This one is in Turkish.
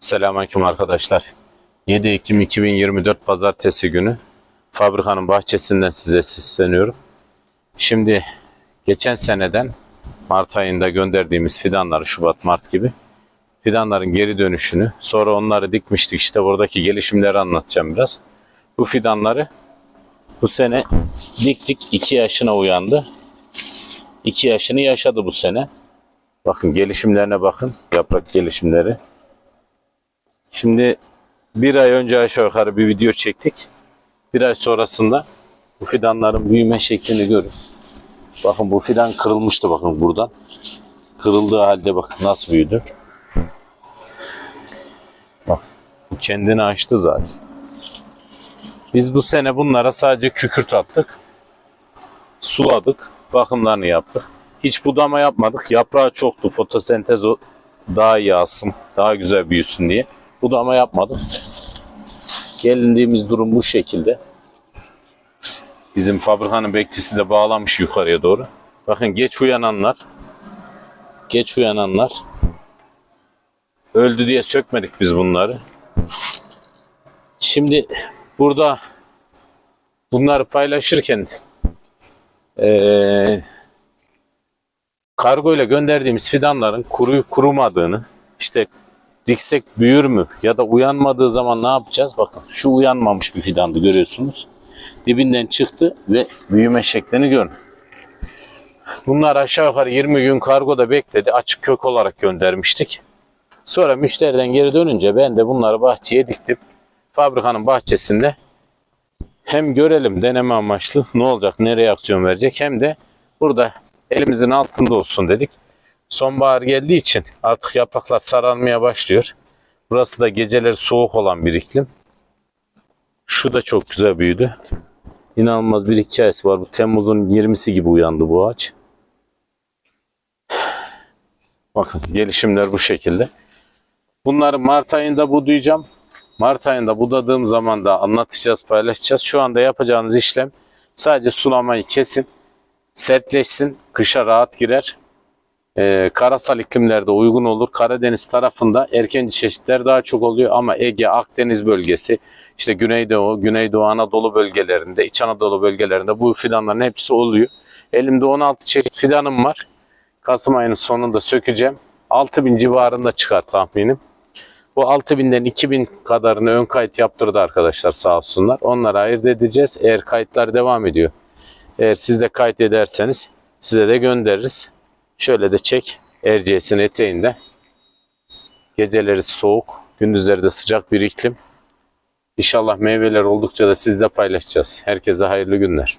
Selamünaleyküm arkadaşlar. 7 Ekim 2024 Pazartesi günü fabrikanın bahçesinden size sesleniyorum. Şimdi geçen seneden Mart ayında gönderdiğimiz fidanları Şubat Mart gibi fidanların geri dönüşünü sonra onları dikmiştik işte buradaki gelişimleri anlatacağım biraz. Bu fidanları bu sene diktik 2 yaşına uyandı. 2 yaşını yaşadı bu sene. Bakın gelişimlerine bakın yaprak gelişimleri. Şimdi bir ay önce aşağı yukarı bir video çektik. Bir ay sonrasında bu fidanların büyüme şeklini görün. Bakın bu fidan kırılmıştı bakın buradan. Kırıldığı halde bakın nasıl büyüdü. Bak kendini açtı zaten. Biz bu sene bunlara sadece kükürt attık. Suladık. Bakımlarını yaptık. Hiç budama yapmadık. Yaprağı çoktu. Fotosentez daha iyi alsın. Daha güzel büyüsün diye. Budama yapmadık. Gelindiğimiz durum bu şekilde. Bizim fabrikanın bekçisi de bağlamış yukarıya doğru. Bakın geç uyananlar geç uyananlar öldü diye sökmedik biz bunları. Şimdi burada bunları paylaşırken eee kargo ile gönderdiğimiz fidanların kuru kurumadığını işte diksek büyür mü ya da uyanmadığı zaman ne yapacağız? Bakın şu uyanmamış bir fidandı görüyorsunuz. Dibinden çıktı ve büyüme şeklini görün. Bunlar aşağı yukarı 20 gün kargoda bekledi. Açık kök olarak göndermiştik. Sonra müşteriden geri dönünce ben de bunları bahçeye diktim. Fabrikanın bahçesinde hem görelim deneme amaçlı ne olacak, ne reaksiyon verecek hem de burada elimizin altında olsun dedik. Sonbahar geldiği için artık yapraklar sararmaya başlıyor. Burası da geceleri soğuk olan bir iklim. Şu da çok güzel büyüdü. İnanılmaz bir hikayesi var. Bu Temmuz'un 20'si gibi uyandı bu ağaç. Bakın gelişimler bu şekilde. Bunları Mart ayında budayacağım. Mart ayında budadığım zaman da anlatacağız, paylaşacağız. Şu anda yapacağınız işlem sadece sulamayı kesin, sertleşsin, kışa rahat girer. Ee, karasal iklimlerde uygun olur. Karadeniz tarafında erkenci çeşitler daha çok oluyor ama Ege, Akdeniz bölgesi, işte Güneydoğu, Güneydoğu Anadolu bölgelerinde, İç Anadolu bölgelerinde bu fidanların hepsi oluyor. Elimde 16 çeşit fidanım var. Kasım ayının sonunda sökeceğim. 6000 civarında çıkar tahminim. Bu 6000'den 2000 kadarını ön kayıt yaptırdı arkadaşlar sağ olsunlar. Onları ayırt edeceğiz. Eğer kayıtlar devam ediyor. Eğer siz de kayıt ederseniz size de göndeririz. Şöyle de çek Erciyes'in eteğinde. Geceleri soğuk, gündüzleri de sıcak bir iklim. İnşallah meyveler oldukça da sizle paylaşacağız. Herkese hayırlı günler.